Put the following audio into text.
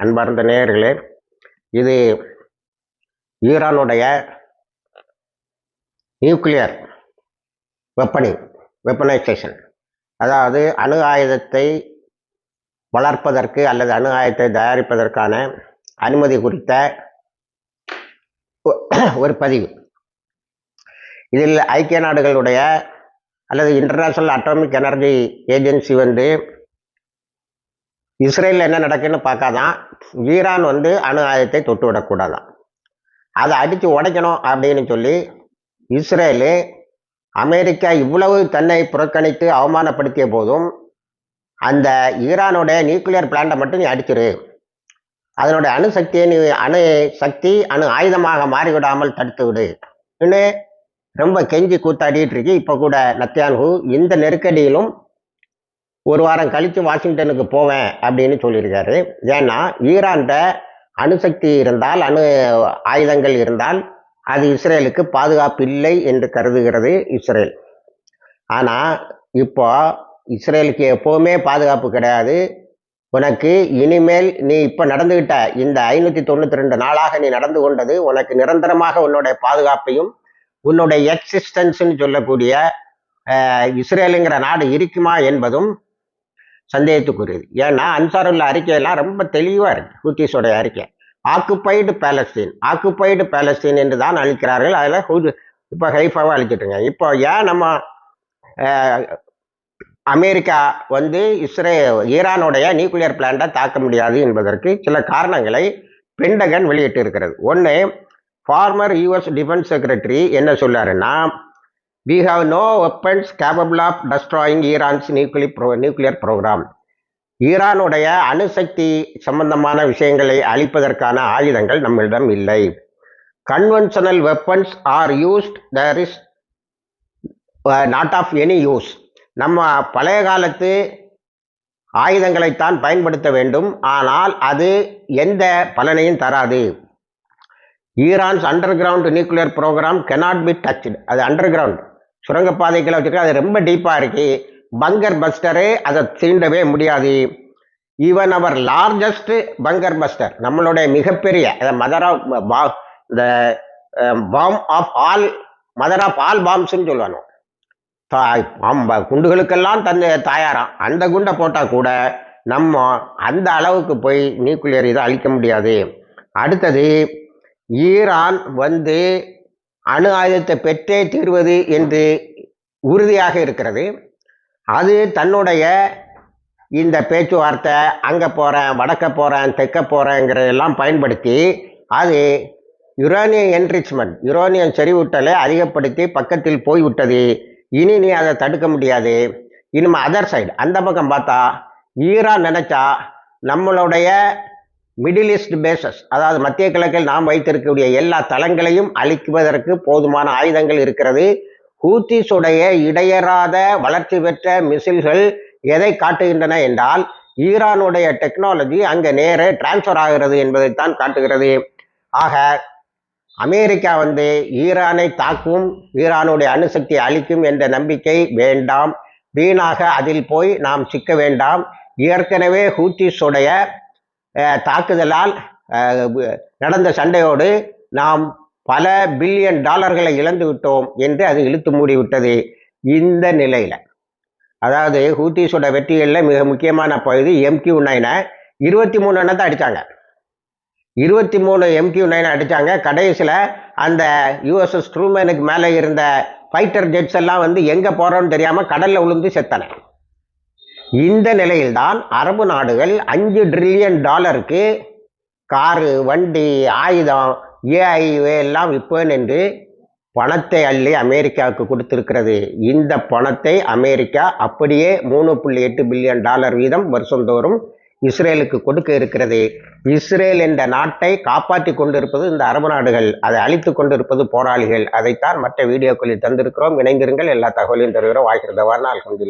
அன்பார்ந்த நேயர்களே இது ஈரானுடைய நியூக்ளியர் வெப்பனிங் வெப்பனைசேஷன் அதாவது அணு ஆயுதத்தை வளர்ப்பதற்கு அல்லது அணு ஆயுதத்தை தயாரிப்பதற்கான அனுமதி குறித்த ஒரு பதிவு. இதில் ஐக்கிய நாடுகளுடைய அல்லது இன்டர்நேஷ்னல் அட்டாமிக் எனர்ஜி ஏஜென்சி வந்து இஸ்ரேலில் என்ன நடக்குன்னு பார்க்காதான் ஈரான் வந்து அணு ஆயுதத்தை தொட்டு விடக்கூடாதான். அதை அடித்து உடைக்கணும் அப்படின்னு சொல்லி இஸ்ரேலு அமெரிக்கா இவ்வளவு தன்னை புறக்கணித்து அவமானப்படுத்திய போதும் அந்த ஈரானுடைய நியூக்ளியர் பிளான்ட்டை மட்டும் நீ அடிச்சிரு. அதனுடைய அணு சக்தியை நீ அணு சக்தி அணு ஆயுதமாக மாறிவிடாமல் தடுத்து விடு. இன்னும் ரொம்ப கெஞ்சி கூத்தாடிட்டு இருக்கு. இப்போ கூட நத்தியான்ஹூ இந்த நெருக்கடியிலும் ஒரு வாரம் கழித்து வாஷிங்டனுக்கு போவேன் அப்படின்னு சொல்லியிருக்காரு. ஏன்னா ஈரான்கிட்ட அணுசக்தி இருந்தால் அணு ஆயுதங்கள் இருந்தால் அது இஸ்ரேலுக்கு பாதுகாப்பு இல்லை என்று கருதுகிறது இஸ்ரேல். ஆனால் இப்போ இஸ்ரேலுக்கு எப்போவுமே பாதுகாப்பு கிடையாது. உனக்கு இனிமேல் நீ இப்போ நடந்துகிட்ட இந்த ஐநூற்றி தொண்ணூற்றி ரெண்டு நாளாக நீ நடந்து கொண்டது உனக்கு நிரந்தரமாக உன்னுடைய பாதுகாப்பையும் உன்னுடைய எக்ஸிஸ்டன்ஸுன்னு சொல்லக்கூடிய இஸ்ரேலுங்கிற நாடு இருக்குமா என்பதும் சந்தேகத்துக்குரியது. ஏன்னா அன்சாருல்ல அறிக்கையெல்லாம் ரொம்ப தெளிவாக இருக்குது ஹூத்திஸோடைய அறிக்கை. Occupied Palestine. ஆக்குப்பைடு பேலஸ்தீன் என்று தான் அழிக்கிறார்கள் அதில் ஹூது இப்போ ஹைஃபாவை அழிச்சிட்டுங்க. இப்போ ஏன் நம்ம அமெரிக்கா வந்து இஸ்ரே ஈரானுடைய நியூக்ளியர் பிளான்ட்டை தாக்க முடியாது என்பதற்கு சில காரணங்களை பெண்டகன் வெளியிட்டு இருக்கிறது ஒன்று ஃபார்மர் யூஎஸ் டிஃபென்ஸ் செக்ரட்டரி என்ன சொல்லாருன்னா we have no weapons capable of destroying Iran's nuclear pro nuclear program ஈரானுடைய அணுசக்தி சம்பந்தமான விஷயங்களை அழிப்பதற்கான ஆயுதங்கள் நம்மிடம் இல்லை. Conventional weapons are used there is not of any use நம்ம பழைய காலத்து ஆயுதங்களைத்தான் பயன்படுத்த வேண்டும். ஆனால் அது எந்த பலனையும் தராது. Iran's underground nuclear program cannot be touched அது அண்டர் கிரவுண்ட் சுரங்கப்பாதைகளை வச்சுருக்க அது ரொம்ப டீப்பாக இருக்கு. பங்கர் பஸ்டரு அதை தீண்டவே முடியாது. ஈவன் அவர் லார்ஜஸ்ட் பங்கர் பஸ்டர் நம்மளுடைய மிகப்பெரிய மதர் ஆஃப் இந்த bomb of all mother of all பாம்ஸ்ன்னு சொல்லணும் குண்டுகளுக்கெல்லாம் தந்த தாயாராம். அந்த குண்டை போட்டால் கூட நம்ம அந்த அளவுக்கு போய் நியூக்ளியர் இதை அழிக்க முடியாது. அடுத்தது ஈரான் வந்து அணு ஆயுதத்தை பெற்றே தீர்வது என்று உறுதியாக இருக்கிறது. அது தன்னுடைய இந்த பேச்சுவார்த்தை அங்கே போகிறேன் வடக்க போகிறேன் தெற்க போகிறேங்கிறதெல்லாம் பயன்படுத்தி அது யுரேனியம் என்ரிச்மெண்ட் யுரேனியம் செறிவூட்டலை அதிகப்படுத்தி பக்கத்தில் போய்விட்டது. இனி நீ அதை தடுக்க முடியாது. இனிமே அதர் சைடு அந்த பக்கம் பார்த்தா ஈரான் நினச்சா நம்மளுடைய மிடில் ஈஸ்ட் பேசஸ் அதாவது மத்திய கிழக்கில் நாம் வைத்திருக்கக்கூடிய எல்லா தளங்களையும் அழிக்குவதற்கு போதுமான ஆயுதங்கள் இருக்கிறது. ஹூத்திஸுடைய இடையறாத வளர்ச்சி பெற்ற மிசில்கள் எதை காட்டுகின்றன என்றால் ஈரானுடைய டெக்னாலஜி அங்கே நேரே டிரான்ஸ்ஃபர் ஆகிறது என்பதைத்தான் காட்டுகிறது. ஆக அமெரிக்கா வந்து ஈரானை தாக்கும் ஈரானுடைய அணுசக்தி அழிக்கும் என்ற நம்பிக்கை வேண்டாம். வீணாக அதில் போய் நாம் சிக்க வேண்டாம். ஏற்கனவே ஹூத்திஸுடைய தாக்குதலால் நடந்த சண்டையோடு நாம் பல பில்லியன் டாலர்களை இழந்து விட்டோம் என்று அது இழுத்து மூடிவிட்டது இந்த நிலையில். அதாவது ஹூத்திஸோட வெற்றிகளில் மிக முக்கியமான பகுதி எம்கியூ நைனை இருபத்தி மூணு தான் அடித்தாங்க இருபத்தி மூணு எம்கியூ நைன் அடித்தாங்க கடைசியில் அந்த யூஎஸ்எஸ் ட்ரூமேனுக்கு மேலே இருந்த ஃபைட்டர் ஜெட்ஸ் எல்லாம் வந்து எங்கே போகிறோன்னு தெரியாமல் கடலில் விழுந்து செத்தனை. இந்த நிலையில்தான் அரபு நாடுகள் அஞ்சு ட்ரில்லியன் டாலருக்கு காரு வண்டி ஆயுதம் ஏஐ எல்லாம் விற்பேன் என்று பணத்தை அள்ளி அமெரிக்காவுக்கு கொடுத்திருக்கிறது இந்த பணத்தை அமெரிக்கா அப்படியே மூணு புள்ளி எட்டு பில்லியன் டாலர் வீதம் வருஷந்தோறும் இஸ்ரேலுக்கு கொடுக்க இருக்கிறது இஸ்ரேல் என்ற நாட்டை காப்பாற்றி கொண்டிருப்பது இந்த அரபு நாடுகள் அதை அழித்து கொண்டிருப்பது போராளிகள் அதைத்தான் மற்ற வீடியோக்களில் தந்திருக்கிறோம் இணைந்திருங்கள் எல்லா தகவலையும் தருகிறோம் வாய்க்கிறதவான கொண்டு